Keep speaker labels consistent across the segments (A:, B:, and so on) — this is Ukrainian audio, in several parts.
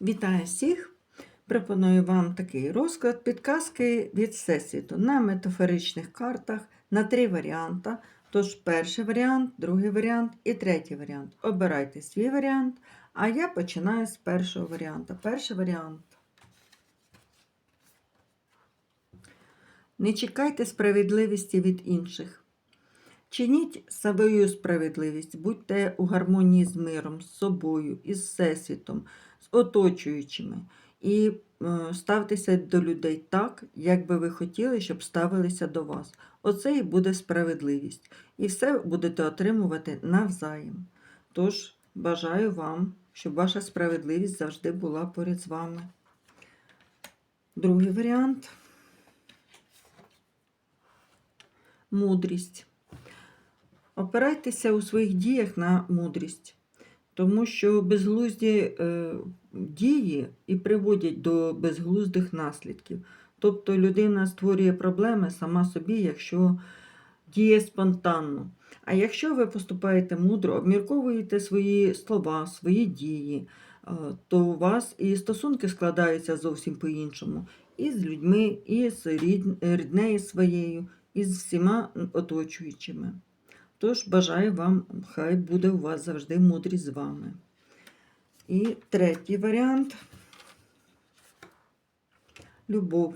A: Вітаю всіх! Пропоную вам такий розклад підказки від Всесвіту на метафоричних картах на три варіанти. Тож перший варіант, другий варіант і третій варіант. Обирайте свій варіант, а я починаю з першого варіанту. Перший варіант. Не чекайте справедливості від інших. Чиніть свою справедливість, будьте у гармонії з миром, з собою, із всесвітом, з оточуючими. І е, ставтеся до людей так, як би ви хотіли, щоб ставилися до вас. Оце і буде справедливість. І все будете отримувати навзаєм. Тож бажаю вам, щоб ваша справедливість завжди була поряд з вами. Другий варіант. Мудрість. Опирайтеся у своїх діях на мудрість, тому що безглузді е, дії і приводять до безглуздих наслідків. Тобто людина створює проблеми сама собі, якщо діє спонтанно. А якщо ви поступаєте мудро, обмірковуєте свої слова, свої дії, е, то у вас і стосунки складаються зовсім по-іншому. І з людьми, і з ріднею своєю, і з всіма оточуючими. Тож бажаю вам, хай буде у вас завжди мудрість з вами. І третій варіант любов.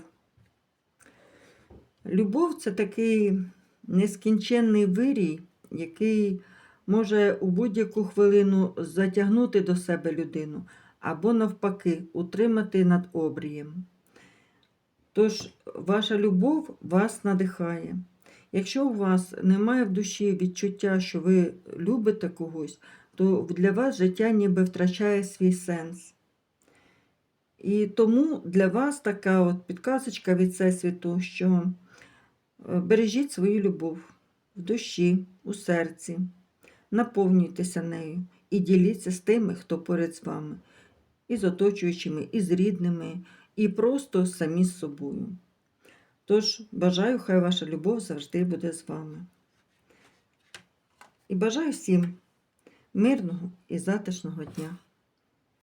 A: Любов це такий нескінченний вирій, який може у будь-яку хвилину затягнути до себе людину або, навпаки, утримати над обрієм. Тож ваша любов вас надихає. Якщо у вас немає в душі відчуття, що ви любите когось, то для вас життя ніби втрачає свій сенс. І тому для вас така от підказочка від Всесвіту, що е, бережіть свою любов в душі, у серці, наповнюйтеся нею і діліться з тими, хто поряд з вами, і з оточуючими, і з рідними, і просто самі з собою. Тож бажаю, хай ваша любов завжди буде з вами. І бажаю всім мирного і затишного дня.